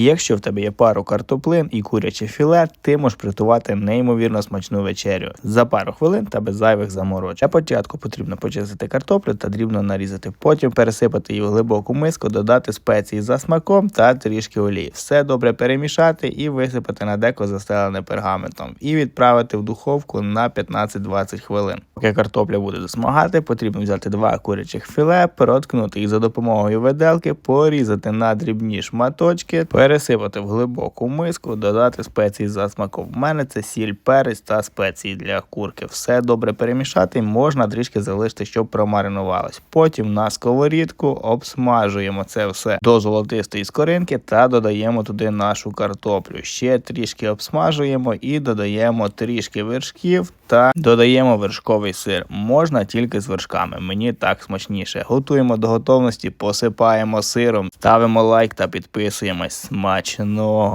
Якщо в тебе є пару картоплин і куряче філе, ти можеш приготувати неймовірно смачну вечерю за пару хвилин та без зайвих заморочень. Для початку потрібно почистити картоплю та дрібно нарізати. Потім пересипати її в глибоку миску, додати спеції за смаком та трішки олії. Все добре перемішати і висипати на деко застелене пергаментом і відправити в духовку на 15-20 хвилин. Поки картопля буде досмагати, потрібно взяти два курячих філе, проткнути їх за допомогою виделки, порізати на дрібні шматочки, пересипати в глибоку миску, додати спеції за смаком. У мене це сіль, перець та спеції для курки. Все добре перемішати, можна трішки залишити, щоб промаринувалось. Потім на сковорідку обсмажуємо це все до золотистої скоринки та додаємо туди нашу картоплю. Ще трішки обсмажуємо і додаємо трішки вершків та додаємо вершковий сир. Можна тільки з вершками. Мені так смачніше. Готуємо до готовності, посипаємо сиром, ставимо лайк та підписуємось. Смачного!